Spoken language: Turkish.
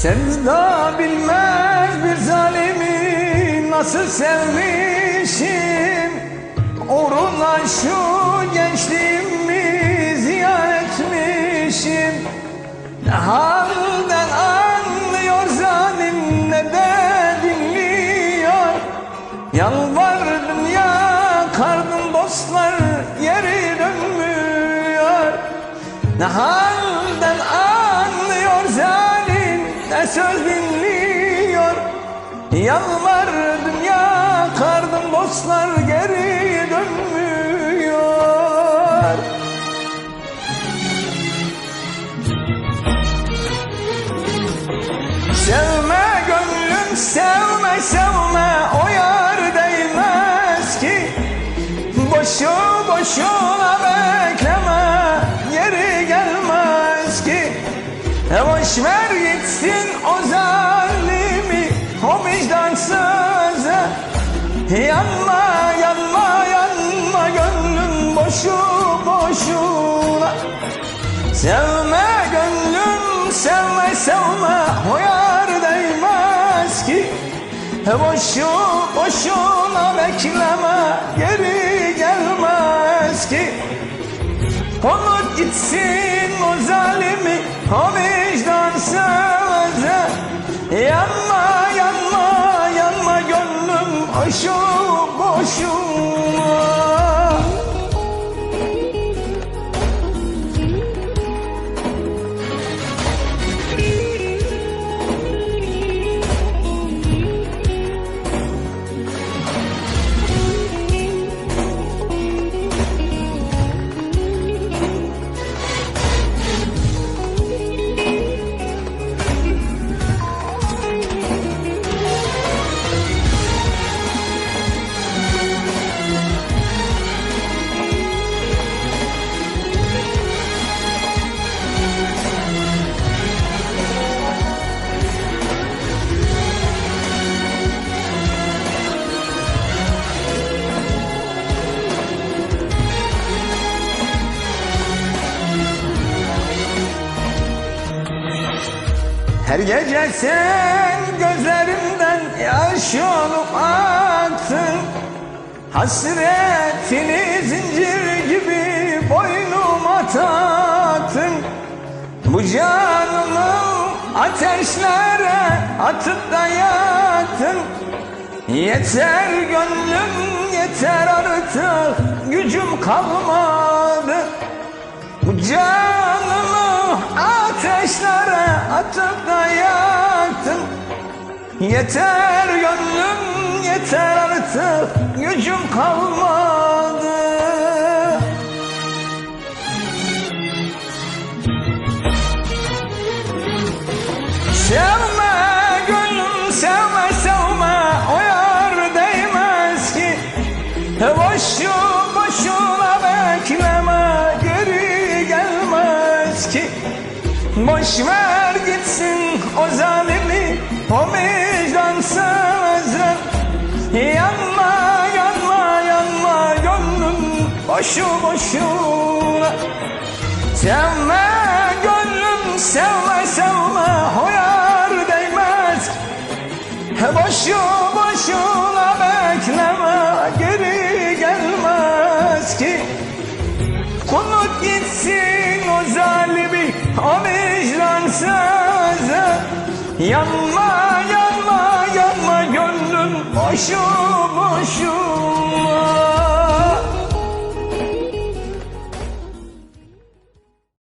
Sevda bilmez bir zalimi nasıl sevmişim? Uğruna şu gençliğimi ziyan etmişim. Ne halden anlıyor zalim ne de dinliyor. Yalvardım ya kardım dostlar yeri dönmüyor. Ne halden Yalvardım ya kardım dostlar geri dönmüyor. Sevme gönlüm sevme sevme o yar değmez ki. Boşu boşuna Yanma yanma yanma gönlüm boşu boşuna. Sevme gönlüm sevme sevme o yar değmez ki. Boşu boşuna bekleme geri gelmez ki. Unut gitsin gönlüm boşu Her gece sen gözlerimden yaş olup aktın Hasretini zincir gibi boynuma taktın. Bu canımı ateşlere atıp da yaktın. Yeter gönlüm yeter artık gücüm kalmadı. Bu canımı ateşlere atıp da yaktın Yeter gönlüm yeter artık gücüm kalmadı. Sevme gönlüm sevme sevme o yar değmez ki. Boşu boşuna bekleme Boş ver gitsin o zalimi o vicdansızı Yanma yanma yanma gönlüm boşu boşuna. Sevme gönlüm sevme sevme o yar değmez. Boşu boşuna bekleme geri gelmez ki Yanma